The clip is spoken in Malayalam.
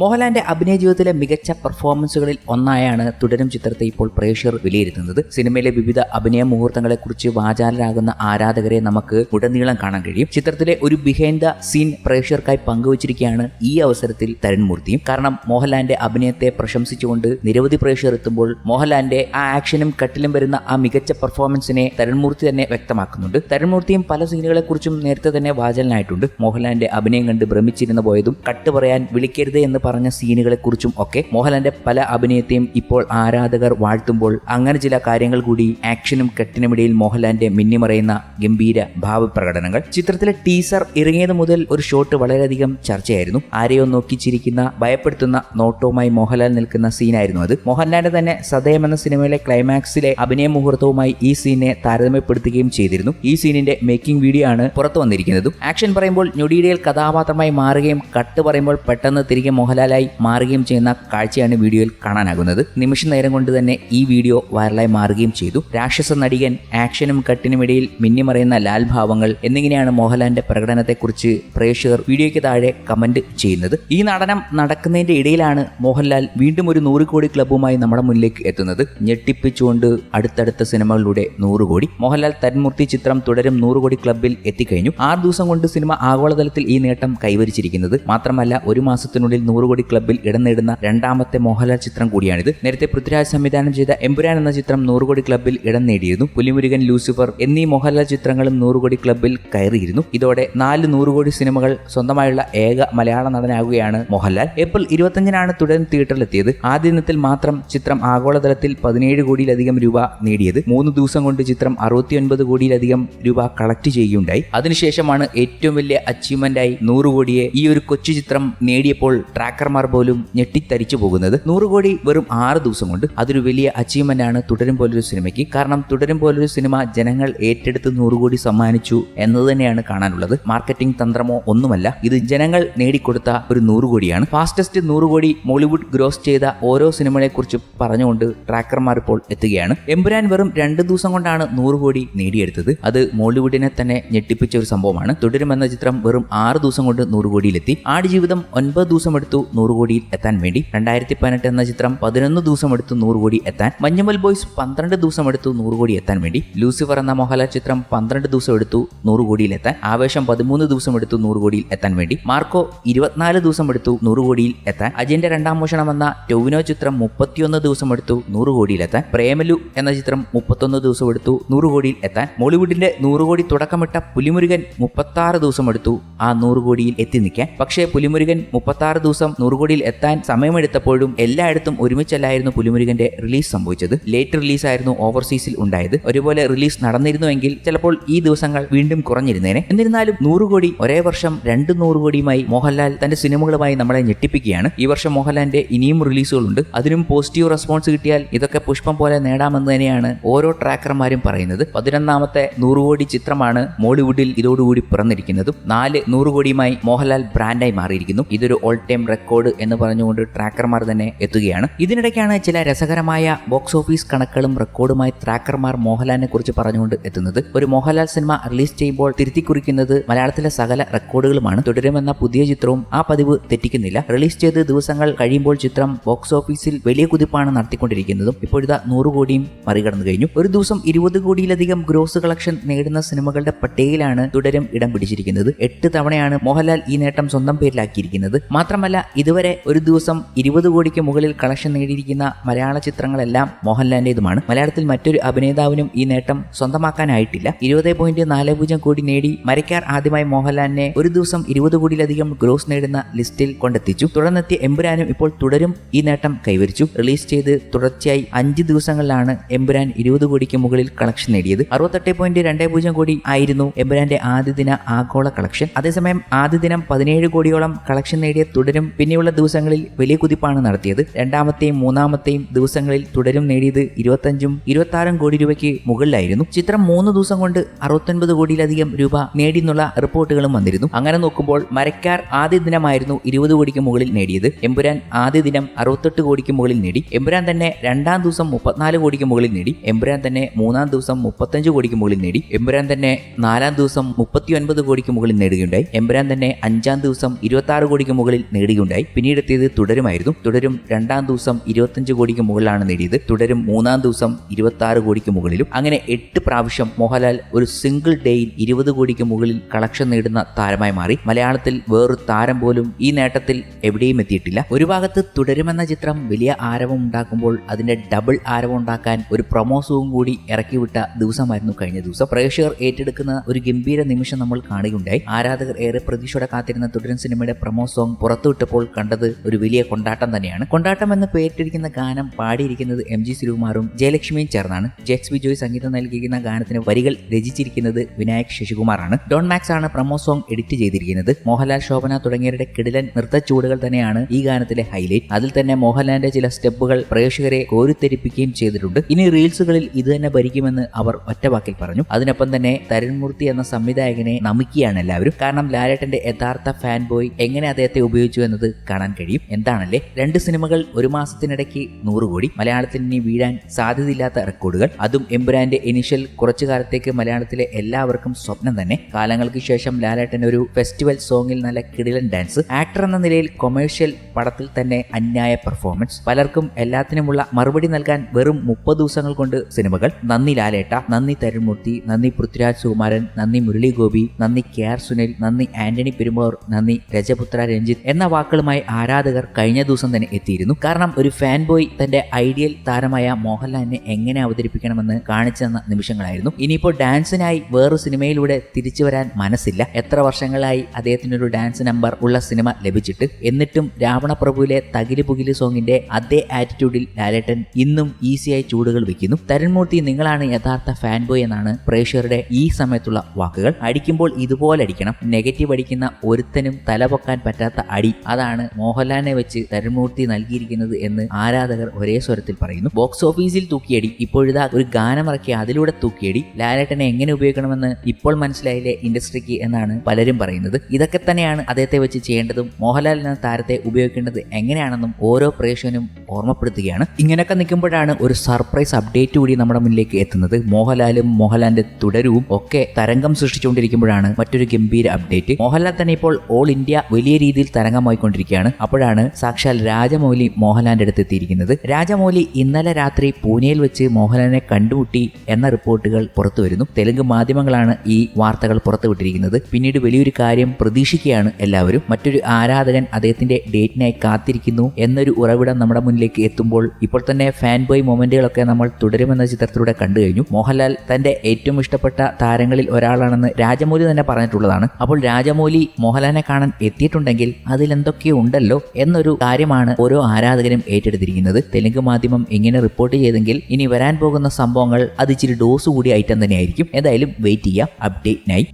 മോഹൻലാലിന്റെ അഭിനയ ജീവിതത്തിലെ മികച്ച പെർഫോമൻസുകളിൽ ഒന്നായാണ് തുടരും ചിത്രത്തെ ഇപ്പോൾ പ്രേക്ഷകർ വിലയിരുത്തുന്നത്. സിനിമയിലെ വിവിധ അഭിനയ മുഹൂർത്തങ്ങളെക്കുറിച്ച് വാചാലരാകുന്ന ആരാധകരെ നമുക്ക് ഉടനീളം കാണാൻ കഴിയും. ചിത്രത്തിലെ ഒരു ബിഹൈൻഡ് ദ സീൻ പ്രേക്ഷകർക്കായി പങ്കുവച്ചിരിക്കുകയാണ് ഈ അവസരത്തിൽ തരൺമൂർത്തിയും കാരണം മോഹൻലാലിന്റെ അഭിനയത്തെ പ്രശംസിച്ചുകൊണ്ട് നിരവധി പ്രേക്ഷകർ എത്തുമ്പോൾ മോഹൻലാലിന്റെ ആ ആക്ഷനും കട്ടിലും വരുന്ന ആ മികച്ച പെർഫോമൻസിനെ തരുൺമൂർത്തി തന്നെ വ്യക്തമാക്കുന്നുണ്ട്. തരുൺമൂർത്തിയും പല സീനുകളെക്കുറിച്ചും നേരത്തെ തന്നെ വാചലനായിട്ടുണ്ട്. മോഹൻലാലിന്റെ അഭിനയം കണ്ട് ഭ്രമിച്ചിരുന്ന പോയതും കട്ട് പറയാൻ വിളിക്കരുത് എന്ന് പറഞ്ഞ സീനുകളെക്കുറിച്ചും ഒക്കെ മോഹൻലാലിന്റെ പല അഭിനയത്തെയും ഇപ്പോൾ ആരാധകർ വാഴ്ത്തുമ്പോൾ അങ്ങനെ ചില കാര്യങ്ങൾ കൂടി ആക്ഷനും കെട്ടിനുമിടയിൽ മോഹൻലാലിന്റെ മിന്നിമറയുന്ന ഗംഭീര ഭാവപ്രകടനങ്ങൾ. ചിത്രത്തിലെ ടീസർ ഇറങ്ങിയത് മുതൽ ഒരു ഷോട്ട് വളരെയധികം ചർച്ചയായിരുന്നു. ആരെയോ നോക്കി ചിരിക്കുന്ന ഭയപ്പെടുത്തുന്ന നോട്ടവുമായി മോഹൻലാൽ നിൽക്കുന്ന സീനായിരുന്നു അത്. മോഹൻലാലിന്റെ തന്നെ സദയം എന്ന സിനിമയിലെ ക്ലൈമാക്സിലെ അഭിനയ മുഹൂർത്തവുമായി ഈ സീനെ താരതമ്യപ്പെടുത്തുകയും ചെയ്തിരുന്നു. ഈ സീനിന്റെ മേക്കിംഗ് വീഡിയോ ആണ് പുറത്തു വന്നിരിക്കുന്നതും. ആക്ഷൻ പറയുമ്പോൾ ഞൊടിയിടയിൽ കഥാപാത്രമായി മാറുകയും കട്ട് പറയുമ്പോൾ പെട്ടെന്ന് തിരികെ മോഹൻലാലായി മാറുകയും ചെയ്യുന്ന കാഴ്ചയാണ് വീഡിയോയിൽ കാണാനാകുന്നത്. നിമിഷ നേരം കൊണ്ട് തന്നെ ഈ വീഡിയോ വൈറലായി മാറുകയും ചെയ്തു. രാക്ഷസ നടികൻ ആക്ഷനും കട്ടിനും ഇടയിൽ മിന്നിമറയുന്ന ലാൽ ഭാവങ്ങൾ എന്നിങ്ങനെയാണ് മോഹൻലാലിന്റെ പ്രകടനത്തെക്കുറിച്ച് പ്രേക്ഷകർ വീഡിയോയ്ക്ക് താഴെ കമന്റ് ചെയ്യുന്നത്. ഈ നടനം നടക്കുന്നതിന്റെ ഇടയിലാണ് മോഹൻലാൽ വീണ്ടും ഒരു നൂറ് കോടി ക്ലബ്ബുമായി നമ്മുടെ മുന്നിലേക്ക് എത്തുന്നത്. ഞെട്ടിപ്പിച്ചുകൊണ്ട് അടുത്തടുത്ത സിനിമകളിലൂടെ നൂറ് കോടി. മോഹൻലാൽ തന്മൂർത്തി ചിത്രം തുടരും നൂറ് കോടി ക്ലബ്ബിൽ എത്തിക്കഴിഞ്ഞു. ആറ് ദിവസം കൊണ്ട് സിനിമ ആഗോളതലത്തിൽ ഈ നേട്ടം കൈവരിച്ചിരിക്കുന്നത് മാത്രമല്ല ഒരു മാസത്തിനുള്ളിൽ നൂറ് കോടി ക്ലബ്ബിൽ ഇടം നേടുന്ന രണ്ടാമത്തെ മോഹൻലാൽ ചിത്രം കൂടിയാണിത്. നേരത്തെ പൃഥ്വിരാജ് സംവിധാനം ചെയ്ത എമ്പുരാൻ എന്ന ചിത്രം നൂറുകോടി ക്ലബ്ബിൽ ഇടം നേടിയിരുന്നു. പുലിമുരുകൻ ലൂസിഫർ എന്നീ മോഹൻലാൽ ചിത്രങ്ങളും നൂറുകോടി ക്ലബ്ബിൽ കയറിയിരുന്നു. ഇതോടെ നാല് നൂറുകോടി സിനിമകൾ സ്വന്തമായുള്ള ഏക മലയാള നടനാകുകയാണ് മോഹൻലാൽ. ഏപ്രിൽ ഇരുപത്തഞ്ചിനാണ് തുടരും തിയേറ്ററിലെത്തിയത്. ആദ്യ ദിനത്തിൽ മാത്രം ചിത്രം ആഗോളതലത്തിൽ പതിനേഴ് കോടിയിലധികം രൂപ നേടിയത്. മൂന്ന് ദിവസം കൊണ്ട് ചിത്രം അറുപത്തിയൊൻപത് കോടിയിലധികം രൂപ കളക്ട് ചെയ്യുകയുണ്ടായി. അതിനുശേഷമാണ് ഏറ്റവും വലിയ അച്ചീവ്മെന്റായി നൂറ് കോടിയെ ഈ ഒരു കൊച്ചു ചിത്രം നേടിയപ്പോൾ ട്രാക്കർമാർ പോലും ഞെട്ടിത്തരിച്ചു പോകുന്നത് നൂറ് കോടി വെറും ആറ് ദിവസം കൊണ്ട്. അതൊരു വലിയ അച്ചീവ്മെന്റ് ആണ് തുടരും പോലൊരു സിനിമയ്ക്ക്. കാരണം തുടരും പോലൊരു സിനിമ ജനങ്ങൾ ഏറ്റെടുത്ത് നൂറ് കോടി സമ്മാനിച്ചു എന്നത് തന്നെയാണ് കാണാനുള്ളത്. മാർക്കറ്റിംഗ് തന്ത്രമോ ഒന്നുമല്ല. ഇത് ജനങ്ങൾ നേടിക്കൊടുത്ത ഒരു നൂറ് കോടിയാണ്. ഫാസ്റ്റസ്റ്റ് നൂറ് കോടി മോളിവുഡ് ഗ്രോസ് ചെയ്ത ഓരോ സിനിമകളെ കുറിച്ച് പറഞ്ഞുകൊണ്ട് ട്രാക്കർമാർ ഇപ്പോൾ എത്തുകയാണ്. എമ്പുരാൻ വെറും രണ്ട് ദിവസം കൊണ്ടാണ് നൂറ് കോടി നേടിയെടുത്തത്. അത് മോളിവുഡിനെ തന്നെ ഞെട്ടിപ്പിച്ച ഒരു സംഭവമാണ്. തുടരും എന്ന ചിത്രം വെറും ആറ് ദിവസം കൊണ്ട് നൂറ് കോടിയിലെത്തി. ആടുജീവിതം ഒൻപത് ദിവസം എടുത്തു. നൂറ് കോടിയിൽ എത്താൻ വേണ്ടി. രണ്ടായിരത്തി പതിനെട്ട് എന്ന ചിത്രം പതിനൊന്ന് ദിവസം എടുത്തു നൂറ് കോടി എത്താൻ. മഞ്ഞുമൽ ബോയ്സ് പന്ത്രണ്ട് ദിവസം എടുത്തു നൂറ് കോടി എത്താൻ വേണ്ടി. ലൂസിഫർ എന്ന മോഹൻലാൽ ചിത്രം പന്ത്രണ്ട് ദിവസം എടുത്തു നൂറ് കോടിയിൽ എത്താൻ. ആവേശം പതിമൂന്ന് ദിവസം എടുത്തു നൂറ് കോടിയിൽ എത്താൻ വേണ്ടി. മാർക്കോ ഇരുപത്തിനാല് ദിവസം എടുത്തു നൂറ് കോടിയിൽ എത്താൻ. അജയന്റെ രണ്ടാം മോഷണം എന്ന ടൊവിനോ ചിത്രം മുപ്പത്തിയൊന്ന് ദിവസം എടുത്തു നൂറ് കോടിയിൽ എത്താൻ. പ്രേമലു എന്ന ചിത്രം മുപ്പത്തൊന്ന് ദിവസം എടുത്തു നൂറ് കോടിയിൽ എത്താൻ. മോളിവുഡിന്റെ നൂറ് കോടി തുടക്കമിട്ട പുലിമുരുകൻ മുപ്പത്താറ് ദിവസം എടുത്തു ആ നൂറ് കോടിയിൽ എത്തി നിൽക്കാൻ. പക്ഷേ പുലിമുരുകൻ മുപ്പത്താറ് ദിവസം നൂറ് കോടിയിൽ എത്താൻ സമയമെടുത്തപ്പോഴും എല്ലായിടത്തും ഒരുമിച്ചല്ലായിരുന്നു പുലിമുരുകന്റെ റിലീസ് സംഭവിച്ചത്. ലേറ്റ് റിലീസായിരുന്നു ഓവർസീസിൽ ഉണ്ടായത്. ഒരുപോലെ റിലീസ് നടന്നിരുന്നുവെങ്കിൽ ചിലപ്പോൾ ഈ ദിവസങ്ങൾ വീണ്ടും കുറഞ്ഞിരുന്നേനെ. എന്നിരുന്നാലും നൂറുകോടി ഒരേ വർഷം രണ്ട് നൂറുകോടിയുമായി മോഹൻലാൽ തന്റെ സിനിമകളുമായി നമ്മളെ ഞെട്ടിപ്പിക്കുകയാണ്. ഈ വർഷം മോഹൻലാലിന്റെ ഇനിയും റിലീസുകളുണ്ട്. അതിനും പോസിറ്റീവ് റെസ്പോൺസ് കിട്ടിയാൽ ഇതൊക്കെ പുഷ്പം പോലെ നേടാമെന്ന് തന്നെയാണ് ഓരോ ട്രാക്കർമാരും പറയുന്നത്. പതിനൊന്നാമത്തെ നൂറുകോടി ചിത്രമാണ് മോളിവുഡിൽ ഇതോടുകൂടി പിറന്നിരിക്കുന്നതും. നാല് നൂറുകോടിയുമായി മോഹൻലാൽ ബ്രാൻഡായി മാറിയിരിക്കുന്നു. ഇതൊരു ഓൾ ടൈം റെക്കോർഡ് എന്ന് പറഞ്ഞുകൊണ്ട് ട്രാക്കർമാർ തന്നെ എത്തുകയാണ്. ഇതിനിടയ്ക്കാണ് ചില രസകരമായ ബോക്സ് ഓഫീസ് കണക്കുകളും റെക്കോർഡുമായി ട്രാക്കർമാർ മോഹൻലാലിനെ കുറിച്ച് പറഞ്ഞുകൊണ്ട് എത്തുന്നത്. ഒരു മോഹൻലാൽ സിനിമ റിലീസ് ചെയ്യുമ്പോൾ തിരുത്തി കുറിക്കുന്നത് മലയാളത്തിലെ സകല റെക്കോർഡുകളുമാണ്. തുടരുമെന്ന പുതിയ ചിത്രവും ആ പതിവ് തെറ്റിക്കുന്നില്ല. റിലീസ് ചെയ്ത് ദിവസങ്ങൾ കഴിയുമ്പോൾ ചിത്രം ബോക്സ് ഓഫീസിൽ വലിയ കുതിപ്പാണ് നടത്തിക്കൊണ്ടിരിക്കുന്നതും ഇപ്പോഴിതാ നൂറ് കോടിയും മറികടന്നു കഴിഞ്ഞു. ഒരു ദിവസം ഇരുപത് കോടിയിലധികം ഗ്രോസ് കളക്ഷൻ നേടുന്ന സിനിമകളുടെ പട്ടികയിലാണ് തുടരും ഇടം പിടിച്ചിരിക്കുന്നത്. എട്ട് തവണയാണ് മോഹൻലാൽ ഈ നേട്ടം സ്വന്തം പേരിലാക്കിയിരിക്കുന്നത്. മാത്രമല്ല ഇതുവരെ ഒരു ദിവസം ഇരുപത് കോടിക്ക് മുകളിൽ കളക്ഷൻ നേടിയിരിക്കുന്ന മലയാള ചിത്രങ്ങളെല്ലാം മോഹൻലാലിന്റേതുമാണ് മലയാളത്തിൽ മറ്റൊരു അഭിനേതാവിനും ഈ നേട്ടം സ്വന്തമാക്കാനായിട്ടില്ല. ഇരുപത് പോയിന്റ് നാല് പൂജ്യം കോടി നേടി മരക്കാർ ആദ്യമായി മോഹൻലാലിനെ ഒരു ദിവസം ഇരുപത് കോടിയിലധികം ഗ്രോസ് നേടുന്ന ലിസ്റ്റിൽ കൊണ്ടെത്തിച്ചു. തുടർന്നെത്തിയ എമ്പുരാനും ഇപ്പോൾ തുടരും ഈ നേട്ടം കൈവരിച്ചു. റിലീസ് ചെയ്ത് തുടർച്ചയായി അഞ്ച് ദിവസങ്ങളിലാണ് എമ്പുരാൻ ഇരുപത് കോടിക്ക് മുകളിൽ കളക്ഷൻ നേടിയത്. അറുപത്തെട്ട് പോയിന്റ് രണ്ട് പൂജ്യം കോടി ആയിരുന്നു എമ്പുരാന്റെ ആദ്യ ദിന ആഗോള കളക്ഷൻ അതേസമയം ആദ്യ ദിനം പതിനേഴ് കോടിയോളം കളക്ഷൻ നേടിയ തുടരും പിന്നെയുള്ള ദിവസങ്ങളിൽ വലിയ കുതിപ്പാണ് നടത്തിയത്. രണ്ടാമത്തെയും മൂന്നാമത്തെയും ദിവസങ്ങളിൽ തുടരും നേടിയത് ഇരുപത്തഞ്ചും ഇരുപത്തി കോടി രൂപയ്ക്ക് മുകളിലായിരുന്നു. ചിത്രം മൂന്ന് ദിവസം കൊണ്ട് അറുപത്തൊൻപത് കോടിയിലധികം രൂപ നേടിയെന്നുള്ള റിപ്പോർട്ടുകളും വന്നിരുന്നു. അങ്ങനെ നോക്കുമ്പോൾ മരക്കാർ ആദ്യ ദിനമായിരുന്നു ഇരുപത് കോടിക്ക് മുകളിൽ നേടിയത്. എമ്പുരാൻ ആദ്യ ദിനം അറുപത്തെട്ട് കോടിക്ക് മുകളിൽ നേടി. എമ്പുരാൻ തന്നെ രണ്ടാം ദിവസം മുപ്പത്തിനാല് കോടിക്ക് മുകളിൽ നേടി. എമ്പുരാൻ തന്നെ മൂന്നാം ദിവസം മുപ്പത്തഞ്ച് കോടിക്ക് മുകളിൽ നേടി. എമ്പുരാൻ തന്നെ നാലാം ദിവസം മുപ്പത്തി ഒൻപത് കോടിക്ക് മുകളിൽ നേടുകയുണ്ടായി. എമ്പുരാൻ തന്നെ അഞ്ചാം ദിവസം ഇരുപത്തി കോടിക്ക് മുകളിൽ നേടുകയുണ്ടായി. നേടുകയുണ്ടായി പിന്നീട് എത്തിയത് തുടരുമായിരുന്നു. തുടരും രണ്ടാം ദിവസം ഇരുപത്തഞ്ച് കോടിക്ക് മുകളിലാണ് നേടിയത്. തുടരും മൂന്നാം ദിവസം ഇരുപത്തി ആറ് കോടിക്ക് മുകളിലും. അങ്ങനെ എട്ട് പ്രാവശ്യം മോഹൻലാൽ ഒരു സിംഗിൾ ഡേയിൽ ഇരുപത് കോടിക്ക് മുകളിൽ കളക്ഷൻ നേടുന്ന താരമായി മാറി. മലയാളത്തിൽ വേറൊരു താരം പോലും ഈ നേട്ടത്തിൽ എവിടെയും എത്തിയിട്ടില്ല. ഒരു ഭാഗത്ത് തുടരുമെന്ന ചിത്രം വലിയ ആരവം ഉണ്ടാക്കുമ്പോൾ അതിന്റെ ഡബിൾ ആരവം ഉണ്ടാക്കാൻ ഒരു പ്രൊമോസവും കൂടി ഇറക്കിവിട്ട ദിവസമായിരുന്നു കഴിഞ്ഞ ദിവസം. പ്രേക്ഷകർ ഏറ്റെടുക്കുന്ന ഒരു ഗംഭീര നിമിഷം നമ്മൾ കാണുകയുണ്ടായി. ആരാധകർ ഏറെ പ്രതീക്ഷയോടെ കാത്തിരുന്ന തുടരും സിനിമയുടെ പ്രൊമോ സോങ് പുറത്തുവിട്ടപ്പോൾ കണ്ടത് ഒരു വലിയ കൊണ്ടാട്ടം തന്നെയാണ്. കൊണ്ടാട്ടം എന്ന് പേരിട്ടിരിക്കുന്ന ഗാനം പാടിയിരിക്കുന്നത് എം ജി ശ്രീകുമാറും ജയലക്ഷ്മിയും ചേർന്നാണ്. ജെക്സ് ബിജോയ് സംഗീതം നൽകിയിരിക്കുന്ന ഗാനത്തിന് വരികൾ രചിച്ചിരിക്കുന്നത് വിനായക് ശശികുമാറാണ്. ഡോൺ മാക്സ് ആണ് പ്രമോ സോങ് എഡിറ്റ് ചെയ്തിരിക്കുന്നത്. മോഹൻലാൽ ശോഭന തുടങ്ങിയവരുടെ കിടിലൻ നൃത്ത ചൂടുകൾ തന്നെയാണ് ഈ ഗാനത്തിലെ ഹൈലൈറ്റ്. അതിൽ തന്നെ മോഹൻലാലിന്റെ ചില സ്റ്റെപ്പുകൾ പ്രേക്ഷകരെ കോരിത്തെരിപ്പിക്കുകയും ചെയ്തിട്ടുണ്ട്. ഇനി റീൽസുകളിൽ ഇത് തന്നെ ഭരിക്കുമെന്ന് അവർ ഒറ്റവാക്കിൽ പറഞ്ഞു. അതിനൊപ്പം തന്നെ തരുൺമൂർത്തി എന്ന സംവിധായകനെ നമിക്കുകയാണ് എല്ലാവരും. കാരണം ലാലേട്ടന്റെ യഥാർത്ഥ ഫാൻ ബോയ് എങ്ങനെ അദ്ദേഹത്തെ ഉപയോഗിച്ചു എന്നത് കാണാൻ കഴിയും. എന്താണല്ലേ? രണ്ട് സിനിമകൾ ഒരു മാസത്തിനിടയ്ക്ക് നൂറ് കോടി. മലയാളത്തിന് ഇനി വീഴാൻ സാധ്യതയില്ലാത്ത റെക്കോർഡുകൾ. അതും എമ്പുരാന്റെ ഇനിഷ്യൽ കുറച്ചു കാലത്തേക്ക് മലയാളത്തിലെ എല്ലാവർക്കും സ്വപ്നം തന്നെ. കാലങ്ങൾക്ക് ശേഷം ലാലേട്ടൻ ഒരു ഫെസ്റ്റിവൽ സോങ്ങിൽ നല്ല കിടിലൻ ഡാൻസ് ആക്ടർ എന്ന നിലയിൽ കൊമേഴ്ഷ്യൽ പടത്തിൽ തന്നെ അന്യായ പെർഫോമൻസ് പലർക്കും എല്ലാത്തിനുമുള്ള മറുപടി നൽകാൻ വെറും മുപ്പത് ദിവസങ്ങൾ കൊണ്ട് സിനിമകൾ. നന്ദി ലാലേട്ട നന്ദി തരുൺമൂർത്തി നന്ദി പൃഥ്വിരാജ് സുകുമാരൻ നന്ദി മുരളി ഗോപി നന്ദി കെ ആർ സുനിൽ നന്ദി ആന്റണി പെരുമ്പോർ നന്ദി രജപുത്ര രഞ്ജിത്ത് എന്ന വാക്കുകളുമായി ആരാധകർ കഴിഞ്ഞ ദിവസം തന്നെ എത്തിയിരുന്നു. കാരണം ഒരു ഫാൻ ബോയ് തന്റെ ഐഡിയൽ താരമായ മോഹൻലാലിനെ എങ്ങനെ അവതരിപ്പിക്കണമെന്ന് കാണിച്ചു തന്ന നിമിഷങ്ങളായിരുന്നു. ഇനിയിപ്പോൾ ഡാൻസിനായി വേറൊരു സിനിമയിലൂടെ തിരിച്ചു വരാൻ മനസ്സില്ല. എത്ര വർഷങ്ങളായി അദ്ദേഹത്തിനൊരു ഡാൻസ് നമ്പർ ഉള്ള സിനിമ ലഭിച്ചിട്ട്. എന്നിട്ടും രാവണപ്രഭുവിലെ തകിൽ പുകിൽ സോങ്ങിന്റെ അതേ ആറ്റിറ്റ്യൂഡിൽ ലാലേട്ടൻ ഇന്നും ഈസിയായി ചൂടുകൾ വെക്കുന്നു. തരുൺമൂർത്തി നിങ്ങളാണ് യഥാർത്ഥ ഫാൻ ബോയ് എന്നാണ് പ്രേക്ഷകരുടെ ഈ സമയത്തുള്ള വാക്കുകൾ. അടിക്കുമ്പോൾ ഇതുപോലെ അടിക്കണം. നെഗറ്റീവ് അടിക്കുന്ന ഒരുത്തനും തലപൊക്കാൻ പറ്റാത്ത അടി. അതാണ് മോഹൻലാലിനെ വെച്ച് തരുൺമൂർത്തി നൽകിയിരിക്കുന്നത് എന്ന് ആരാധകർ ഒരേ സ്വരത്തിൽ പറയുന്നു. ബോക്സ് ഓഫീസിൽ തൂക്കിയടി ഇപ്പോഴിതാ ഒരു ഗാനമിറക്കി അതിലൂടെ തൂക്കിയടി. ലാലേട്ടനെ എങ്ങനെ ഉപയോഗിക്കണമെന്ന് ഇപ്പോൾ മനസ്സിലായില്ലേ ഇൻഡസ്ട്രിക്ക് എന്നാണ് പലരും പറയുന്നത്. ഇതൊക്കെ തന്നെയാണ് അദ്ദേഹത്തെ വെച്ച് ചെയ്യേണ്ടതും മോഹൻലാൽ എന്ന താരത്തെ ഉപയോഗിക്കേണ്ടത് എങ്ങനെയാണെന്നും ഓരോ പ്രേക്ഷകനും ഓർമ്മപ്പെടുത്തുകയാണ്. ഇങ്ങനെയൊക്കെ നിൽക്കുമ്പോഴാണ് ഒരു സർപ്രൈസ് അപ്ഡേറ്റ് കൂടി നമ്മുടെ മുന്നിലേക്ക് എത്തുന്നത്. മോഹൻലാലും മോഹൻലാലിന്റെ തുടരവും ഒക്കെ തരംഗം സൃഷ്ടിച്ചുകൊണ്ടിരിക്കുമ്പോഴാണ് മറ്റൊരു ഗംഭീര അപ്ഡേറ്റ്. മോഹൻലാൽ തന്നെ ഇപ്പോൾ ഓൾ ഇന്ത്യ വലിയ രീതിയിൽ തരംഗമായിക്കൊണ്ടിരിക്കുകയാണ് അപ്പോഴാണ് സാക്ഷാൽ രാജമൗലി മോഹൻലാലിന്റെ അടുത്ത് എത്തിയിരിക്കുന്നത്. രാജമൗലി ഇന്നലെ രാത്രി പൂനെയിൽ വെച്ച് മോഹൻലാലിനെ കണ്ടുമുട്ടി എന്ന റിപ്പോർട്ടുകൾ പുറത്തു വരുന്നു. തെലുങ്ക് മാധ്യമങ്ങളാണ് ഈ വാർത്തകൾ പുറത്തുവിട്ടിരിക്കുന്നത് പിന്നീട് വലിയൊരു കാര്യം പ്രതീക്ഷിക്കുകയാണ് എല്ലാവരും. മറ്റൊരു ആരാധകൻ അദ്ദേഹത്തിന്റെ ഡേറ്റിനായി കാത്തിരിക്കുന്നു എന്നൊരു ഉറവിടം നമ്മുടെ മുന്നിലേക്ക് എത്തുമ്പോൾ ഇപ്പോൾ തന്നെ ഫാൻ ബോയ് മൊമെന്റുകളൊക്കെ നമ്മൾ തുടരുമെന്ന ചിത്രത്തിലൂടെ കണ്ടു കഴിഞ്ഞു. മോഹൻലാൽ തന്റെ ഏറ്റവും ഇഷ്ടപ്പെട്ട താരങ്ങളിൽ ഒരാളാണെന്ന് രാജമൗലി തന്നെ പറഞ്ഞിട്ടുള്ളതാണ്. അപ്പോൾ രാജമൗലി മോഹൻലാലിനെ കാണാൻ എത്തിയിട്ടുണ്ടെങ്കിൽ അതിലെന്തൊക്കെയോ ഉണ്ടല്ലോ എന്നൊരു കാര്യമാണ് ഓരോ ആരാധകരും ഏറ്റെടുത്തിരിക്കുന്നത്. തെലുങ്ക് മാധ്യമം ഇങ്ങനെ റിപ്പോർട്ട് ചെയ്തെങ്കിൽ ഇനി വരാൻ പോകുന്ന സംഭവങ്ങൾ അത് ഇച്ചിരി ഡോസ് കൂടി ഐറ്റം തന്നെയായിരിക്കും. എന്തായാലും വെയിറ്റ് ചെയ്യാം. അപ്ഡേറ്റിനായി